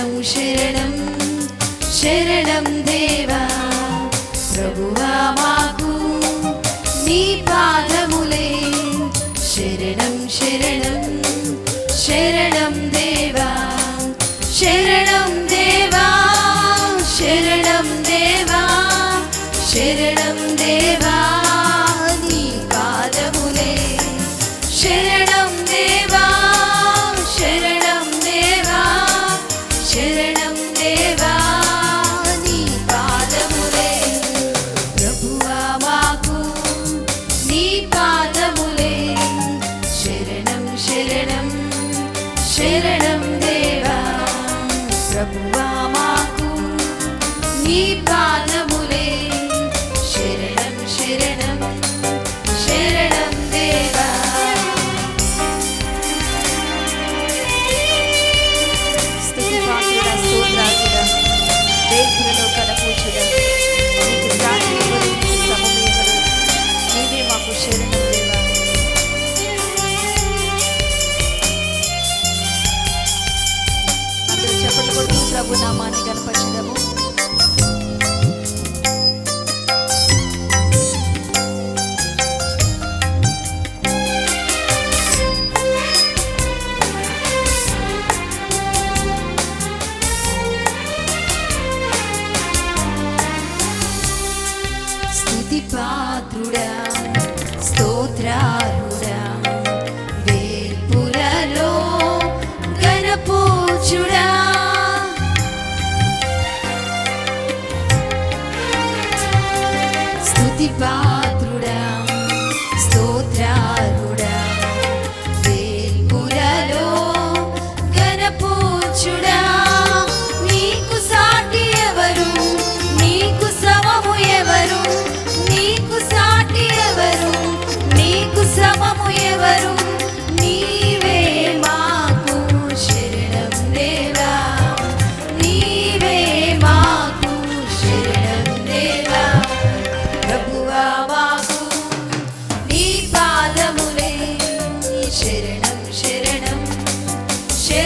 ശരണം ശരണം ശരണം ദേവാ ప్రభువా మాకు నీ పాదములే శరణం శరణం శరణం దేవా శరణం దేవా శరణం దేవా శరణం ప్రభు నామాన్ని కనపరచడము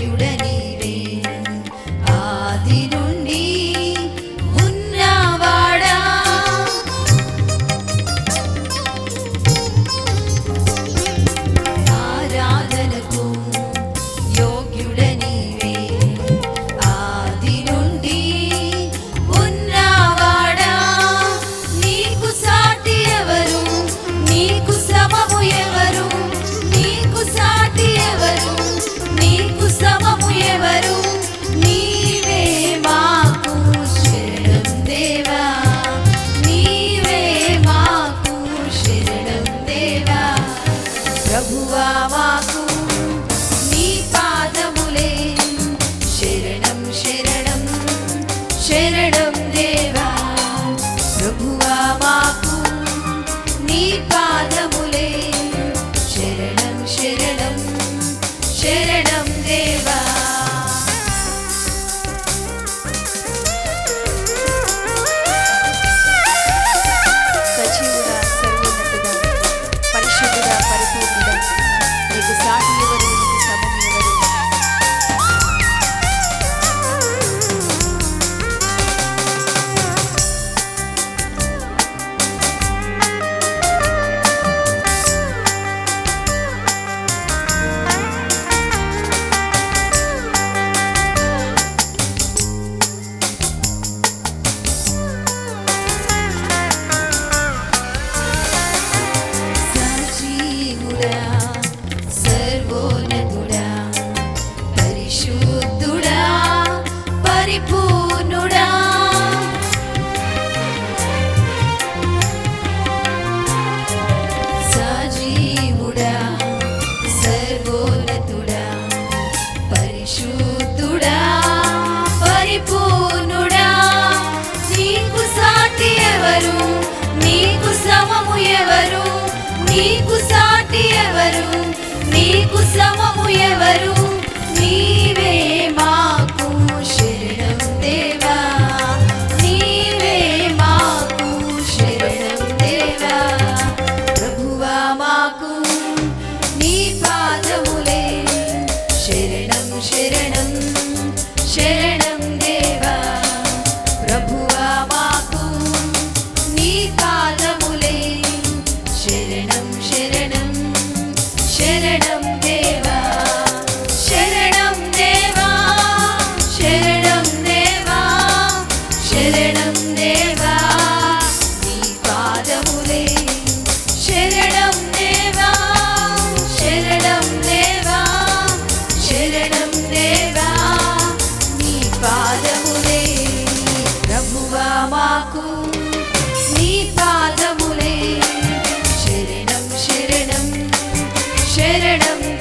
you let शरणं देवा సర్వోన్నతుడా పరిశుద్ధుడా పరిపూర్ణుడా. సజీవుడా సర్వోన్నతుడా పరిశుద్ధుడా పరిపూర్ణుడా. నీకు సాటి ఎవరు నీకు సమము ఎవరు నీకు సాటి ఎవరు ఎవరు? నీవే మాకు శరణం దేవా. నీవే మాకు శరణం దేవా. ప్రభువా మాకు నీ పాదములే. శరణం శరణం శరణం దేవా. ప్రభువా మాకు నీ పాదములే. శరణం శరణం శరణం शरणं